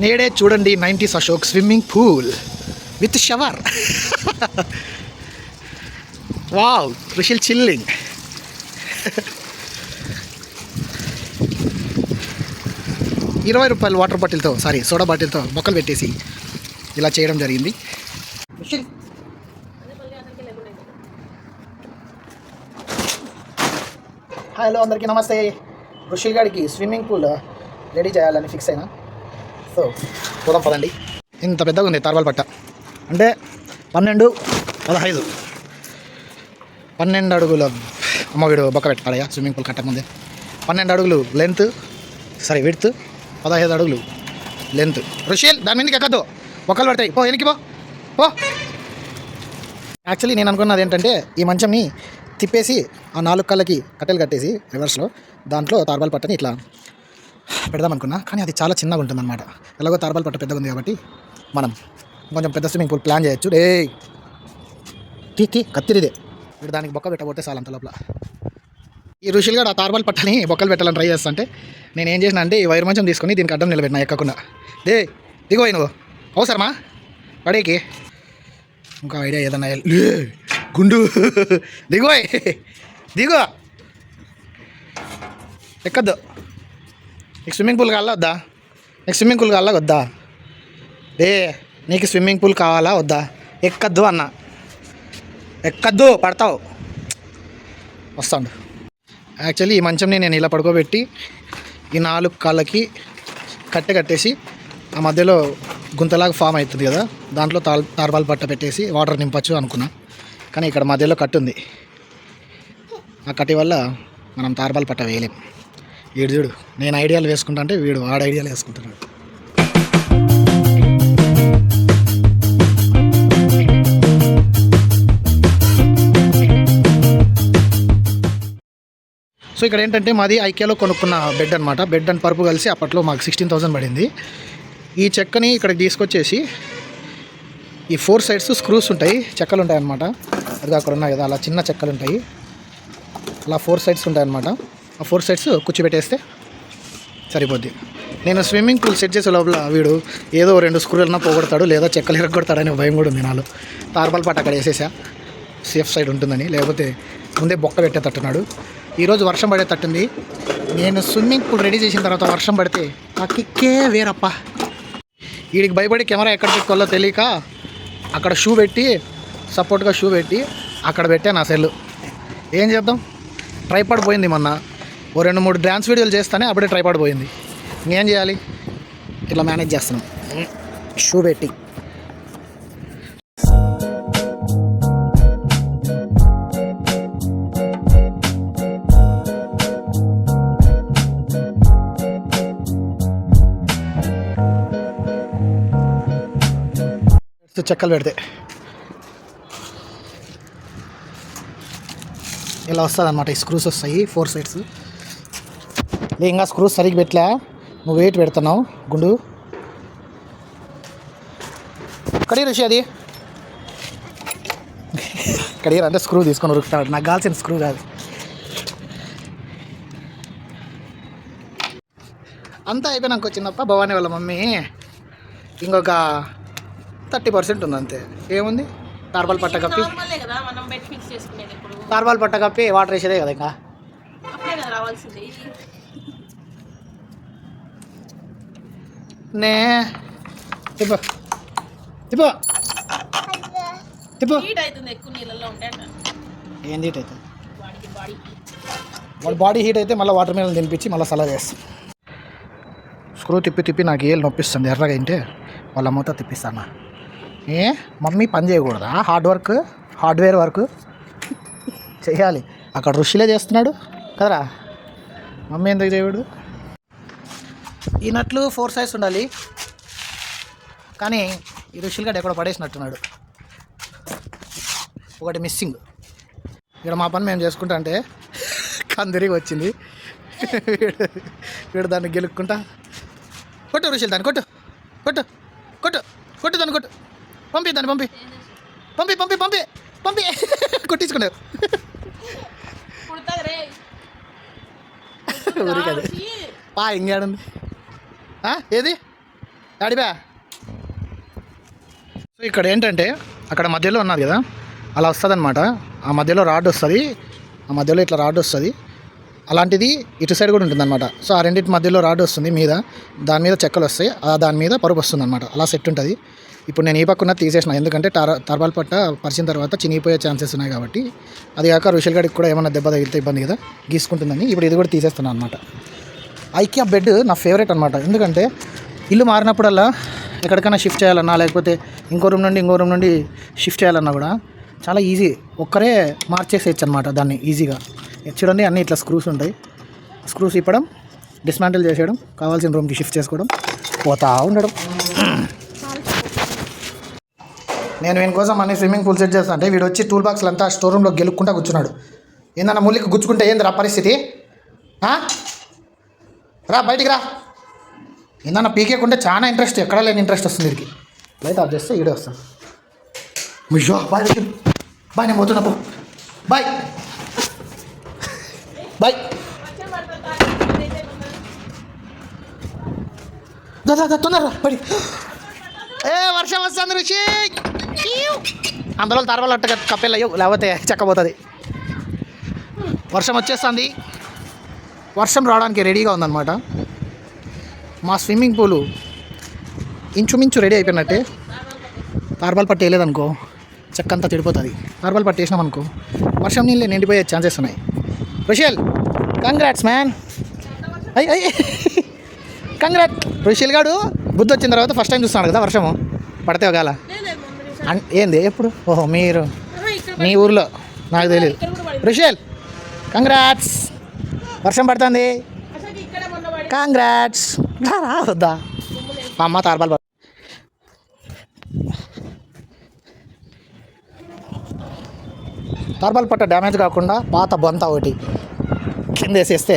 నేడే చూడండి nineties Ashok swimming pool with shower. Wow Rishil chilling. ఇరవై రూపాయలు వాటర్ బాటిల్తో సారీ సోడా బాటిల్తో బొక్కలు పెట్టేసి ఇలా చేయడం జరిగింది. హలో అందరికీ నమస్తే. ఋషిల్ గారికి స్విమ్మింగ్ పూల్ రెడీ చేయాలని ఫిక్స్ అయినా. సో పోదాం పదండి. ఇంత పెద్దగా ఉంది తార్బాల్ పట్ట. అంటే పన్నెండు పదహైదు. పన్నెండు అడుగుల అమ్మ వీడు బొక్క పెట్టాడయ్యా స్విమ్మింగ్ పూల్ కట్టకముందే పన్నెండు అడుగులు లెంత్ సారీ విడ్త్. పదహైదు అడుగులు లెంత్. రుషియల్ దాని మీదకి ఎక్కద్దు. బొక్కలు పడతాయి. పో వెనక్కి పో. పో. యాక్చువల్లీ నేను అనుకున్నది ఏంటంటే ఈ మంచంని తిప్పేసి ఆ నాలుగు కళ్ళకి కట్టెలు కట్టేసి రివర్స్లో దాంట్లో తార్బాల్ పట్టని ఇట్లా పెడదాం అనుకున్నా కానీ అది చాలా చిన్నగా ఉంటుంది అనమాట ఎలాగో తార్బాల్ పట్ట పెద్దగా ఉంది కాబట్టి మనం కొంచెం పెద్ద స్విమ్మింగ్ పూల్ ప్లాన్ చేయొచ్చు. రే తీ తీ కత్తిరిదే. ఇప్పుడు దానికి బొక్క పెట్టబోతే చాలు లోపల. ఈ ఋషులు గారు ఆ తార్బాల్ పట్టని బొక్కలు పెట్టాలని ట్రై చేస్తుంటే నేను ఏం చేసిన అంటే ఈ వైర్ మంచం తీసుకొని దీనికి అడ్డం నిలబెట్టినా ఎక్కకుండా. దే దిగోయి నువ్వు అవసరమా? పడేకి. ఇంకా ఐడియా ఏదన్నా గుండు. దిగోయ్ దిగో. ఎక్కద్దు. నీకు స్విమ్మింగ్ పూల్ కావాలా వద్దా? నీకు స్విమ్మింగ్ పూల్ కావాలా వద్దా? ఏ నీకు స్విమ్మింగ్ పూల్ కావాలా వద్దా? ఎక్కద్దు అన్న. ఎక్కద్దు పడతావు. వస్తాడు యాక్చువల్లీ ఈ మంచంని నేను ఇలా పడుకోబెట్టి ఈ నాలుగు కాళ్ళకి కట్టె కట్టేసి ఆ మధ్యలో గుంతలాగా ఫామ్ అవుతుంది కదా? దాంట్లో తాల్ తార్బాల్ పట్ట పెట్టేసి వాటర్ నింపచ్చు అనుకున్నా. కానీ ఇక్కడ మధ్యలో కట్టుంది. ఆ కట్టి వల్ల మనం తార్బాల్ పట్ట వేయలేం. వీడు చూడు నేను ఐడియాలు వేసుకుంటా అంటే వీడు వాడు ఐడియాలు వేసుకుంటున్నాడు. సో ఇక్కడ ఏంటంటే మాది ఐకేలో కొనుక్కున్న బెడ్ అనమాట బెడ్ అండ్ పరుపు కలిసి అప్పట్లో మాకు సిక్స్టీన్ థౌసండ్ పడింది. ఈ చెక్కని ఇక్కడికి తీసుకొచ్చేసి ఈ ఫోర్ సైడ్స్ స్క్రూస్ ఉంటాయి చెక్కలు ఉంటాయి అన్నమాట అది అక్కడ ఉన్నాయి కదా అలా చిన్న చెక్కలు ఉంటాయి. అలా ఫోర్ సైడ్స్ ఉంటాయి అనమాట ఆ ఫోర్ సైడ్స్ కూర్చోబెట్టేస్తే సరిపోద్ది. నేను స్విమ్మింగ్ పూల్ సెట్ చేసే లోపల వీడు ఏదో రెండు స్క్రూలన్నా పోగొడతాడు లేదా చెక్కలు ఇరగొడతాడనే భయం కూడా ఉంది నాలో. తార్బాల్ పాట అక్కడ వేసేసా. సేఫ్ సైడ్ ఉంటుందని. లేకపోతే ముందే బొక్క పెట్టేటట్టున్నాడు. ఈరోజు వర్షం పడేటట్టుంది. నేను స్విమ్మింగ్ పూల్ రెడీ చేసిన తర్వాత వర్షం పడితే ఆ కిక్కే వేరప్ప. వీడికి భయపడి కెమెరా ఎక్కడ పెట్టుకోవాలో తెలియక అక్కడ షూ పెట్టి సపోర్ట్గా షూ పెట్టి అక్కడ పెట్టాను నా సెల్ ఏం చేద్దాం? ట్రైపాడ్ పోయింది మొన్న. ఓ రెండు మూడు డ్యాన్స్ వీడియోలు చేస్తానే అప్పుడే ట్రైపాడ్ పోయింది. ఇంకేం చేయాలి? ఇట్లా మేనేజ్ చేస్తున్నాం. షూ పెట్టి. చెక్కలు పెడితే. ఇలా వస్తుంది అనమాట ఈ స్క్రూస్ వస్తాయి ఫోర్ సైడ్స్ లే ఇంకా స్క్రూస్ సరిగ్గా పెట్టలే. నువ్వు వెయిట్ పెడుతున్నావు గుండు. కడిగి రుషి అది. కడిగి అంటే స్క్రూ తీసుకొని ఉరుకుతాడు. నాకు కావాల్సిన స్క్రూ కాదు. అంతా అయిపోయినాక వచ్చిందప్ప భవానీ వాళ్ళ మమ్మీ. ఇంకొక థర్టీ పర్సెంట్ ఉంది అంతే. ఏముంది? తార్బాల్ పట్ట కప్పి. తార్బాల్ పట్ట కప్పి వాటర్ వేసేదే కదా ఇంకా అప్పుడే కదా రావాల్సింది నే తిప్పు తిప్పు తిప్పు అంట. ఏంది హీట్ అవుతుంది వాడికి బాడీ వాడు బాడీ హీట్ అయితే మళ్ళీ వాటర్ మీద తినిపించి మళ్ళీ సలా చేస్తాం. స్క్రూ తిప్పి తిప్పి నాకు ఏళ్ళు నొప్పిస్తుంది. ఎర్రగా ఏంటే వాళ్ళ అమ్మతో తిప్పిస్తాను ఏ? మమ్మీ పని చేయకూడదా? Hard work hardware work? చేయాలి. అక్కడ ఋషిలే చేస్తున్నాడు. కదరా? మమ్మీ ఎందుకు చేయడు ఈ నట్లు ఫోర్ సైజ్ ఉండాలి. కానీ ఈ ఋషులు గడ్డ ఎక్కడ పడేసినట్టున్నాడు. ఒకటి మిస్సింగ్. ఇక్కడ మా పని మేము చేసుకుంటా అంటే కందిరిగి వచ్చింది. వీడు దాన్ని గెలుక్కుంటా. కొట్టు ఋషులు దాన్ని కొట్టు. కొట్టు. కొట్టు. కొట్టు దాన్ని కొట్టు. పంపి దాన్ని పంపి. పంపి పంపి పంపి. పంపి. కొట్టించుకున్నారు ఊరికది పా ఇంకేడుంది. ఏది? అడిబా సో ఇక్కడ ఏంటంటే అక్కడ మధ్యలో ఉన్నది కదా? అలా వస్తుంది అనమాట ఆ మధ్యలో రాడ్ వస్తుంది. ఆ మధ్యలో ఇట్లా రాడ్ వస్తుంది. అలాంటిది ఇటు సైడ్ కూడా ఉంటుంది అనమాట సో ఆ రెండింటి మధ్యలో రాడ్ వస్తుంది మీద. దాని మీద చెక్కలు వస్తాయి. ఆ దాని మీద పరుపు వస్తుంది అనమాట అలా సెట్ ఉంటుంది. ఇప్పుడు నేను ఈ పక్కన తీసేసిన. ఎందుకంటే టర్ టర్బాల్ పట్ట పరిచిన తర్వాత చినిగిపోయే ఛాన్సెస్ ఉన్నాయి కాబట్టి. అది కాక రుషిల్ గడికి కూడా ఏమైనా దెబ్బ తగిలితే ఇబ్బంది కదా? గీసుకుంటుందని. ఇప్పుడు ఇది కూడా తీసేస్తున్నాను అనమాట ఐకియా బెడ్ నా ఫేవరెట్ అనమాట ఎందుకంటే ఇల్లు మారినప్పుడల్లా ఎక్కడికైనా షిఫ్ట్ చేయాలన్నా లేకపోతే ఇంకో రూమ్ నుండి ఇంకో రూమ్ నుండి షిఫ్ట్ చేయాలన్నా కూడా చాలా ఈజీ. ఒక్కరే మార్చేసేయచ్చు అనమాట దాన్ని ఈజీగా. చూడండి అన్నీ ఇట్లా స్క్రూస్ ఉంటాయి. స్క్రూస్ ఇప్పడం డిస్మాంటిల్ చేసేయడం కావాల్సిన రూమ్కి షిఫ్ట్ చేసుకోవడం పోతా ఉండడం. నేను వీనికోసం అన్ని స్విమ్మింగ్ పూల్ సెట్ చేస్తా అంటే వీడు వచ్చి టూల్ బాక్స్లు అంతా స్టోర్ రూమ్లో గెలుక్కుంటా కూర్చున్నాడు. ఏందన్నా ముళ్ళకి గుచ్చుకుంటే ఏంది రా పరిస్థితి రా బయటికి రా. ఇందన్న పీకేకుంటే చాలా ఇంట్రెస్ట్ ఎక్కడ లేని ఇంట్రెస్ట్ వస్తుంది వీరికి లైట్ ఆఫ్ చేస్తే ఈడే వస్తాను మిషో బాయ్ బాయ్ నేను పోతున్నా పో. బాయ్. బాయ్. దా తొందర పడి. ఏ వర్షం వస్తుంది రుచి అందులో తర్వాత అట్ట కప్పెళ్ళయ్యో లేకపోతే చెక్కపోతుంది వర్షం వచ్చేస్తుంది. వర్షం రావడానికి రెడీగా ఉందన్నమాట. మా స్విమ్మింగ్ పూలు ఇంచుమించు రెడీ అయిపోయినట్టే. తార్బాల్ పట్టి వేయలేదనుకో చెక్కంతా చెడిపోతుంది. తార్బాల్ పట్టి వేసినాం అనుకో వర్షం నీళ్ళు నిండిపోయే ఛాన్సెస్ ఉన్నాయి. రుషిల్ కంగ్రాట్స్ మ్యాన్ అయ్ అయ్. కంగ్రాట్ రుషిల్ గాడు బుద్ధి వచ్చిన తర్వాత ఫస్ట్ టైం చూస్తున్నాడు కదా వర్షము. పడితే ఒకవేళ ఏంది? ఎప్పుడు? ఓహో మీరు. మీ ఊర్లో. నాకు తెలియదు రుషిల్ కంగ్రాట్స్ వర్షం పడుతుంది. కాంగ్రాట్స్ రా వద్దా. మా అమ్మ తార్బాల్ పడు తార్బాల్ పట్ట డ్యామేజ్ కాకుండా పాత బొంత ఒకటి కింద వేసేస్తే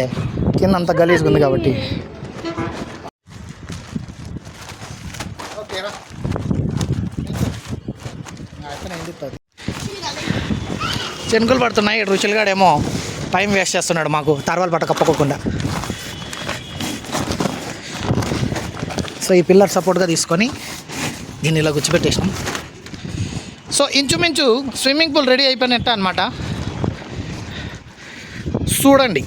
కింద అంత గలీజ్గా ఉంది కాబట్టి. చెనుకులు పడుతున్నాయి రుచులుగాడేమో టైం వేస్ట్ చేస్తున్నాడు మాకు. తార్బాల్ పట్ట కప్పుకోకుండా. సో ఈ పిల్లర్ సపోర్ట్గా తీసుకొని దీన్ని ఇలా గుచ్చిపెట్టేసాం సో ఇంచుమించు స్విమ్మింగ్ పూల్ రెడీ అయిపోయినట్ట అనమాట చూడండి.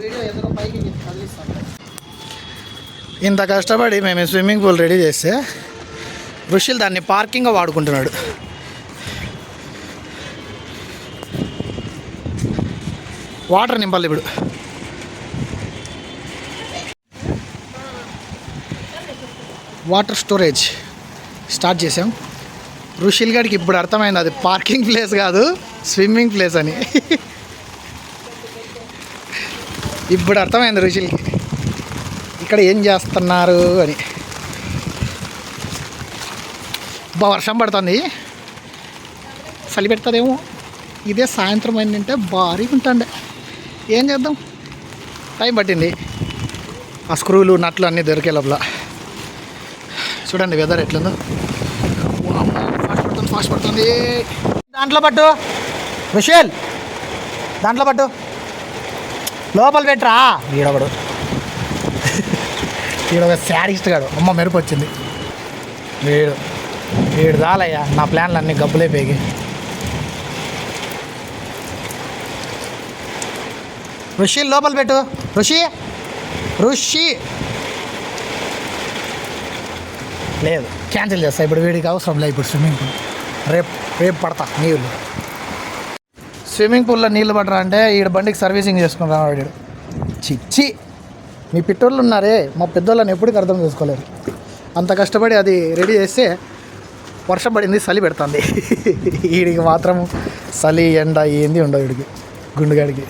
వీడియో పైకి ఇంత కష్టపడి మేము స్విమ్మింగ్ పూల్ రెడీ చేస్తే ఋషులు దాన్ని పార్కింగ్గా వాడుకుంటున్నాడు. వాటర్ నింపాలి ఇప్పుడు. వాటర్ స్టోరేజ్ స్టార్ట్ చేసాం. ఋషిల్ గడికి ఇప్పుడు అర్థమైంది అది పార్కింగ్ ప్లేస్ కాదు స్విమ్మింగ్ ప్లేస్ అని. ఇప్పుడు అర్థమైంది ఋషిల్కి. ఇక్కడ ఏం చేస్తున్నారు అని. బా వర్షం పడుతుంది. చలి పెడుతుందేమో. ఇదే సాయంత్రం అయిందంటే భారీగా ఉంటుండే ఏం చేద్దాం? టైం పట్టింది. ఆ స్క్రూలు నట్లు అన్నీ దొరికే లోపల. చూడండి వెదర్ ఎట్లుందో. పడుతుంది దాంట్లో పట్టు. విషయల్ దాంట్లో పట్టు. లోపల పెట్టరా? వీడొకడు వీడు ఒక శాడిస్ట్ గాడు. అమ్మ మెరుపు వచ్చింది. వీడు వీడు రాలయ్యా. నా ప్లాన్లు అన్నీ గబ్బులైపోయి ఋషి లోపల పెట్టు. ఋషి ఋషి. లేదు క్యాన్సిల్ చేస్తా. ఇప్పుడు వీడికి అవసరం లేదు ఇప్పుడు స్విమ్మింగ్ పూల్. రేపు రేపు పడతా నీళ్ళు. స్విమ్మింగ్ పూల్లో నీళ్ళు పడరా అంటే ఈడ బండికి సర్వీసింగ్ చేసుకుని రావాడు చిచ్చి మీ పిట్టోళ్ళు ఉన్నారే మా పెద్దోళ్ళని ఎప్పటికీ అర్థం చేసుకోలేరు. అంత కష్టపడి అది రెడీ చేస్తే వర్షం పడింది చలి పెడుతుంది. వీడికి మాత్రం చలి ఎండ ఏంది ఉండవు వీడికి గుండుగాడికి.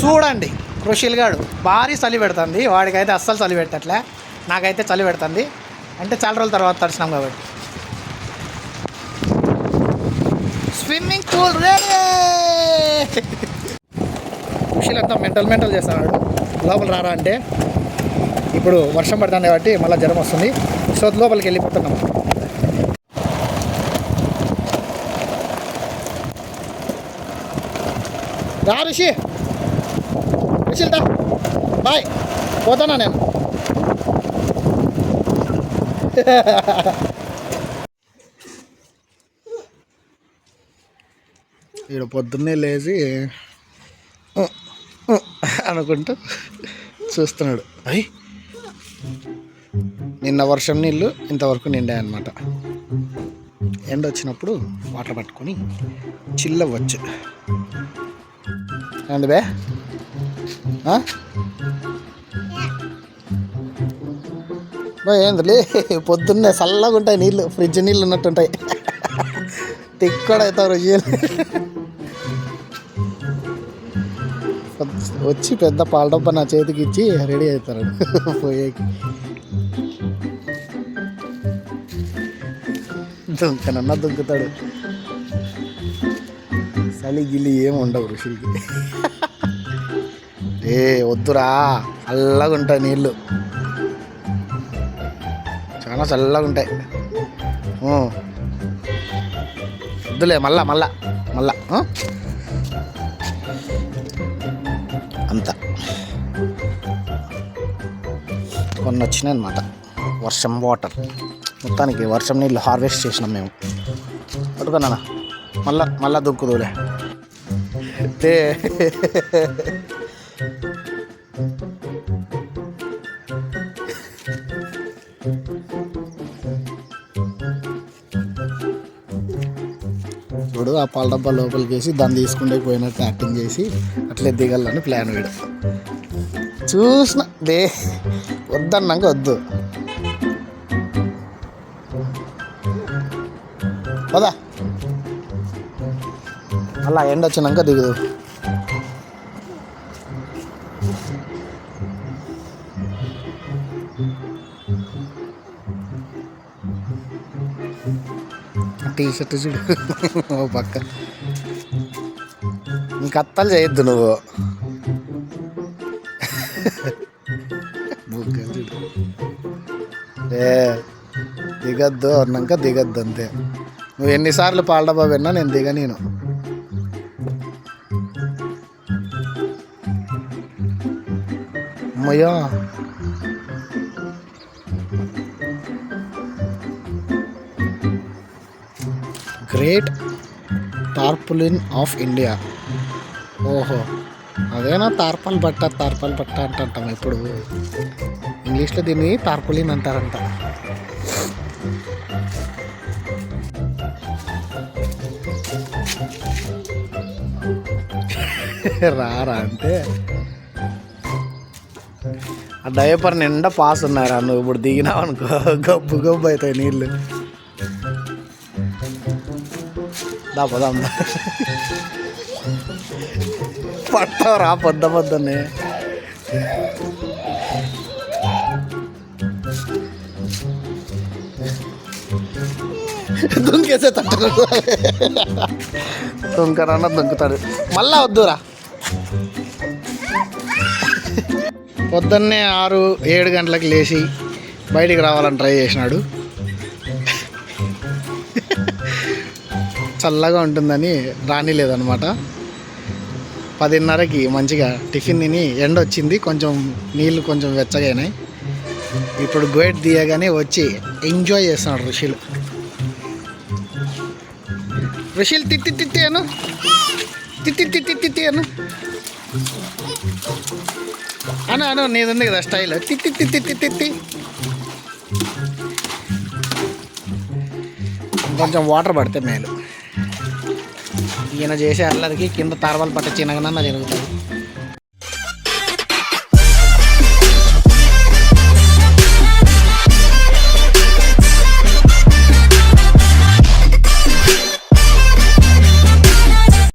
చూడండి కృషిల్గాడు భారీ చలి పెడుతుంది వాడికైతే అస్సలు చలి పెట్టట్లే. నాకైతే చలి పెడుతుంది. అంటే చాలా రోజుల తర్వాత తడిచినాం కాబట్టి. స్విమ్మింగ్ పూల్ రెడీ అంతా మెంటల్ మెంటల్ చేస్తాడు. లోపల రారా అంటే ఇప్పుడు వర్షం పడుతుంది కాబట్టి మళ్ళీ జ్వరం వస్తుంది. సో లోపలికి వెళ్ళిపోతున్నాం. రా ఋషి ఋషిల్దా బాయ్. పోతానా నేను? ఈడ పొద్దున్నే లేచి అనుకుంటూ చూస్తున్నాడు. అయ్యి నిన్న వర్షం నీళ్ళు ఇంతవరకు నిండాయి అనమాట ఎండ వచ్చినప్పుడు వాటర్ పట్టుకొని చిల్లవచ్చు అండ్ బే? ఏందిలే పొద్దున్నే చల్లగా ఉంటాయి నీళ్ళు ఫ్రిడ్జ్ నీళ్ళు ఉన్నట్టుంటాయి తిక్కడ అవుతావు రొయ్యలు వచ్చి పెద్ద పాలడబ్బ నా చేతికి ఇచ్చి రెడీ అవుతారు. పోయేకి. దుంకనన్నా దుంకుతాడు చలి గిలి ఏం ఉండవు ఋషులకి. ఏ వద్దురా అల్లగా ఉంటాయి నీళ్ళు. చాలా చల్లగా ఉంటాయి. వద్దులే మళ్ళా మళ్ళా మళ్ళా అంత. కొన్ని వచ్చినాయి అనమాట వర్షం వాటర్. మొత్తానికి వర్షం నీళ్ళు హార్వెస్ట్ చేసినాం మేము. పట్టుకున్నా మళ్ళా మళ్ళా దుక్కుదులే తే. పాల డబ్బా లోపలికి వేసి దాన్ని తీసుకుంటే పోయినట్టు యాక్టింగ్ చేసి అట్లే దిగాలని ప్లాన్ వేయడం చూసిన దే వద్దన్నాక వద్దు. పదా. అలా ఎండ వచ్చినాక దిగుదు. టీ షర్ట్ చూడు. ఓ పక్క. ఇంక అత్తలు చేయొద్దు నువ్వు. బుగ్గలు చూడు. ఏ దిగద్దు అన్నాక దిగద్దు అంతే. నువ్వు ఎన్నిసార్లు పాల విన్నా నేను దిగ నేను అమ్మయ్యా. Great tarpaulin of India. ఓహో అదేనా తార్పల్ బట్ట తార్పల్ బట్ట అంటాం ఇప్పుడు. ఇంగ్లీష్లో దీన్ని తార్పులిన్ అంటారంట. రారా అంటే? ఆ డైపర్ నిండా పాస్ ఉన్నారా నువ్వు? ఇప్పుడు దిగినావు అనుకో గబ్బు గబ్బు అవుతాయి నీళ్ళు. దా పట్టవరా దా. పొద్ద పొద్దున్నే. దుంకేసే తట్టు దుంకరన్నా దుంకుతాడు. మళ్ళా వద్దురా. పొద్దున్నే ఆరు ఏడు గంటలకు లేచి బయటికి రావాలని ట్రై చేసినాడు. చల్లగా ఉంటుందని రానిలేదనమాట పదిన్నరకి మంచిగా టిఫిన్ తిని ఎండ వచ్చింది కొంచెం నీళ్ళు కొంచెం వెచ్చగైనాయి. ఇప్పుడు గోయట్ తీయగానే వచ్చి ఎంజాయ్ చేస్తున్నాడు ఋషులు. ఋషులు తిట్టి తిట్టాను అను. తిట్టి తిత్తి తిత్తి అను. అను అను నీది ఉంది కదా స్టైల్. తిట్టి తిట్టి తిట్టి. కొంచెం వాటర్ పడితే మేలు. ఈయన చేసే అల్లరికి కింద తారవాలు పట్ట చిన్నగా జరుగుతుంది